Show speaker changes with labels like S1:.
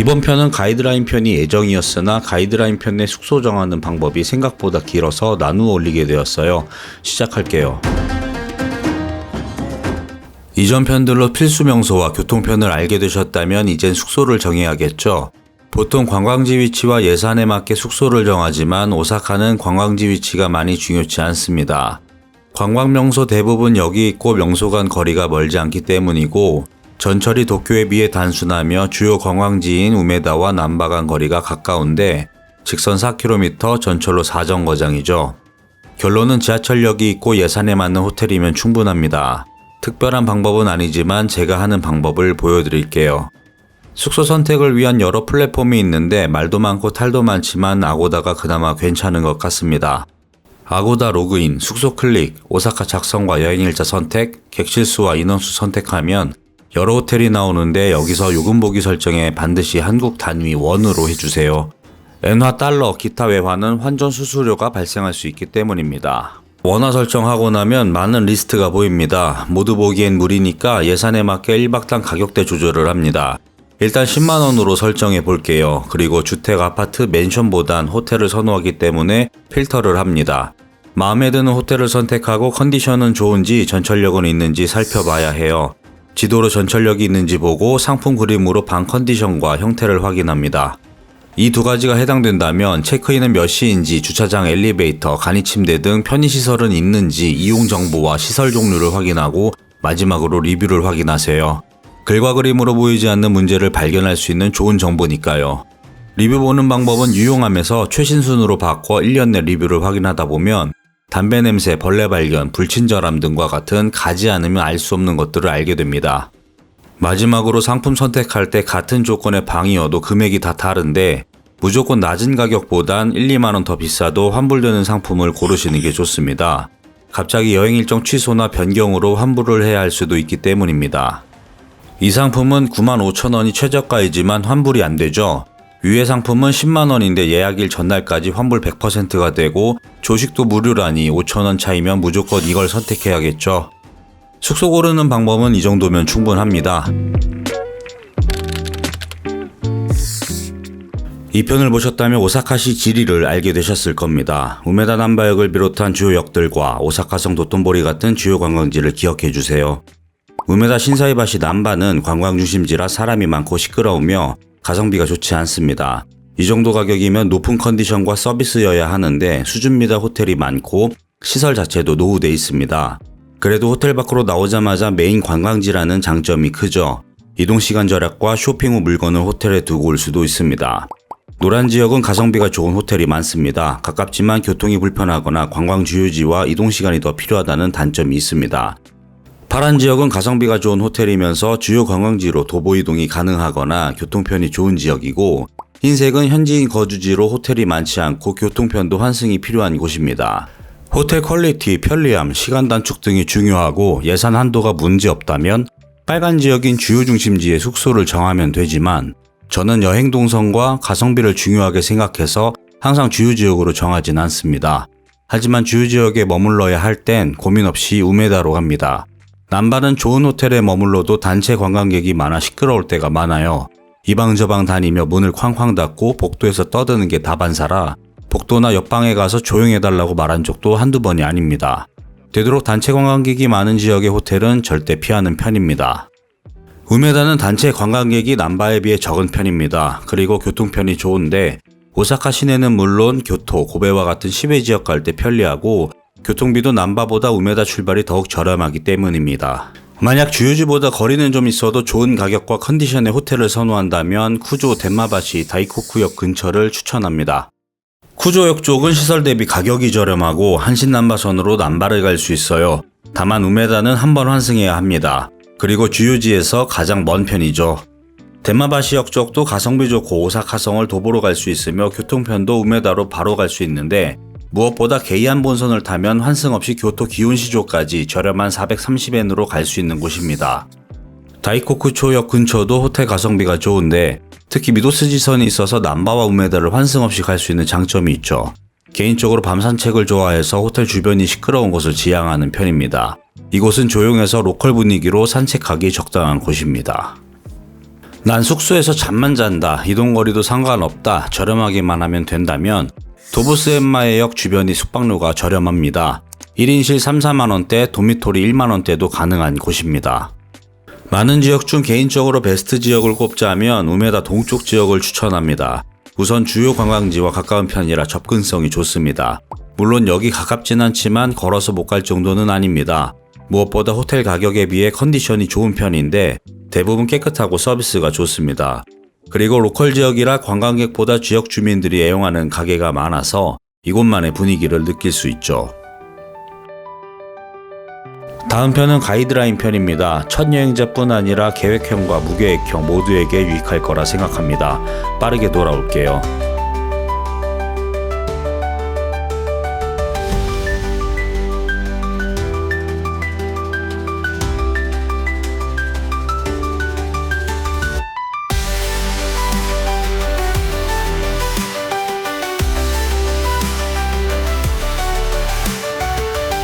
S1: 이번 편은 가이드라인 편이 예정이었으나 가이드라인 편내 숙소 정하는 방법이 생각보다 길어서 나누어 올리게 되었어요. 시작할게요. 이전 편들로 필수 명소와 교통편을 알게 되셨다면 이젠 숙소를 정해야겠죠. 보통 관광지 위치와 예산에 맞게 숙소를 정하지만 오사카는 관광지 위치가 많이 중요치 않습니다. 관광 명소 대부분 여기 있고 명소 간 거리가 멀지 않기 때문이고 전철이 도쿄에 비해 단순하며 주요 관광지인 우메다와 남바 간 거리가 가까운데 직선 4km 전철로 4정거장이죠. 결론은 지하철역이 있고 예산에 맞는 호텔이면 충분합니다. 특별한 방법은 아니지만 제가 하는 방법을 보여드릴게요. 숙소 선택을 위한 여러 플랫폼이 있는데 말도 많고 탈도 많지만 아고다가 그나마 괜찮은 것 같습니다. 아고다 로그인, 숙소 클릭, 오사카 작성과 여행 일자 선택, 객실 수와 인원수 선택하면 여러 호텔이 나오는데 여기서 요금 보기 설정에 반드시 한국 단위 원으로 해주세요. 엔화 달러 기타 외화는 환전 수수료가 발생할 수 있기 때문입니다. 원화 설정하고 나면 많은 리스트가 보입니다. 모두 보기엔 무리니까 예산에 맞게 1박당 가격대 조절을 합니다. 일단 10만원으로 설정해 볼게요. 그리고 주택, 아파트, 맨션보단 호텔을 선호하기 때문에 필터를 합니다. 마음에 드는 호텔을 선택하고 컨디션은 좋은지 전철역은 있는지 살펴봐야 해요. 지도로 전철역이 있는지 보고 상품 그림으로 방 컨디션과 형태를 확인합니다. 이 두 가지가 해당된다면 체크인은 몇 시인지 주차장 엘리베이터, 간이 침대 등 편의시설은 있는지 이용 정보와 시설 종류를 확인하고 마지막으로 리뷰를 확인하세요. 글과 그림으로 보이지 않는 문제를 발견할 수 있는 좋은 정보니까요. 리뷰 보는 방법은 유용함에서 최신 순으로 바꿔 1년 내 리뷰를 확인하다 보면 담배 냄새, 벌레 발견, 불친절함 등과 같은 가지 않으면 알 수 없는 것들을 알게 됩니다. 마지막으로 상품 선택할 때 같은 조건의 방이어도 금액이 다 다른데 무조건 낮은 가격보단 1, 2만원 더 비싸도 환불되는 상품을 고르시는 게 좋습니다. 갑자기 여행 일정 취소나 변경으로 환불을 해야 할 수도 있기 때문입니다. 이 상품은 95,000원이 최저가이지만 환불이 안 되죠. 위의 상품은 10만원인데 예약일 전날까지 환불 100%가 되고 조식도 무료라니 5천원 차이면 무조건 이걸 선택해야겠죠. 숙소 고르는 방법은 이 정도면 충분합니다. 이 편을 보셨다면 오사카시 지리를 알게 되셨을 겁니다. 우메다 남바역을 비롯한 주요 역들과 오사카성 도톤보리 같은 주요 관광지를 기억해 주세요. 우메다 신사이바시 남바는 관광 중심지라 사람이 많고 시끄러우며 가성비가 좋지 않습니다. 이 정도 가격이면 높은 컨디션과 서비스여야 하는데 수준 미다 호텔이 많고 시설 자체도 노후돼 있습니다. 그래도 호텔 밖으로 나오자마자 메인 관광지라는 장점이 크죠. 이동 시간 절약과 쇼핑 후 물건을 호텔에 두고 올 수도 있습니다. 노란 지역은 가성비가 좋은 호텔이 많습니다. 가깝지만 교통이 불편하거나 관광 주요지와 이동 시간이 더 필요하다는 단점이 있습니다. 파란 지역은 가성비가 좋은 호텔이면서 주요 관광지로 도보 이동이 가능하거나 교통편이 좋은 지역이고 흰색은 현지인 거주지로 호텔이 많지 않고 교통편도 환승이 필요한 곳입니다. 호텔 퀄리티, 편리함, 시간 단축 등이 중요하고 예산 한도가 문제 없다면 빨간 지역인 주요 중심지에 숙소를 정하면 되지만 저는 여행 동선과 가성비를 중요하게 생각해서 항상 주요 지역으로 정하진 않습니다. 하지만 주요 지역에 머물러야 할 땐 고민 없이 우메다로 갑니다. 남반은 좋은 호텔에 머물러도 단체 관광객이 많아 시끄러울 때가 많아요. 이방저방 다니며 문을 쾅쾅 닫고 복도에서 떠드는 게 다반사라 복도나 옆방에 가서 조용해달라고 말한 적도 한두 번이 아닙니다. 되도록 단체 관광객이 많은 지역의 호텔은 절대 피하는 편입니다. 우메다는 단체 관광객이 남바에 비해 적은 편입니다. 그리고 교통편이 좋은데 오사카 시내는 물론 교토, 고베와 같은 시외 지역 갈 때 편리하고 교통비도 남바보다 우메다 출발이 더욱 저렴하기 때문입니다. 만약 주요지보다 거리는 좀 있어도 좋은 가격과 컨디션의 호텔을 선호한다면 쿠조 덴마바시 다이코쿠역 근처를 추천합니다. 쿠조역 쪽은 시설 대비 가격이 저렴하고 한신남바선으로 남바를 갈 수 있어요. 다만 우메다는 한 번 환승해야 합니다. 그리고 주요지에서 가장 먼 편이죠. 덴마바시역 쪽도 가성비 좋고 오사카성을 도보로 갈 수 있으며 교통편도 우메다로 바로 갈 수 있는데 무엇보다 게이안 본선을 타면 환승 없이 교토 기온시조까지 저렴한 430엔으로 갈 수 있는 곳입니다. 다이코쿠초역 근처도 호텔 가성비가 좋은데 특히 미도스 지선이 있어서 남바와 우메다를 환승 없이 갈 수 있는 장점이 있죠. 개인적으로 밤 산책을 좋아해서 호텔 주변이 시끄러운 곳을 지향하는 편입니다. 이곳은 조용해서 로컬 분위기로 산책하기 적당한 곳입니다. 난 숙소에서 잠만 잔다. 이동거리도 상관없다. 저렴하게만 하면 된다면 도보스 엠마의 역 주변이 숙박료가 저렴합니다. 1인실 3, 4만원대, 도미토리 1만원대도 가능한 곳입니다. 많은 지역 중 개인적으로 베스트 지역을 꼽자면 우메다 동쪽 지역을 추천합니다. 우선 주요 관광지와 가까운 편이라 접근성이 좋습니다. 물론 여기 가깝진 않지만 걸어서 못 갈 정도는 아닙니다. 무엇보다 호텔 가격에 비해 컨디션이 좋은 편인데 대부분 깨끗하고 서비스가 좋습니다. 그리고 로컬 지역이라 관광객보다 지역 주민들이 애용하는 가게가 많아서 이곳만의 분위기를 느낄 수 있죠. 다음 편은 가이드라인 편입니다. 첫 여행자뿐 아니라 계획형과 무계획형 모두에게 유익할 거라 생각합니다. 빠르게 돌아올게요.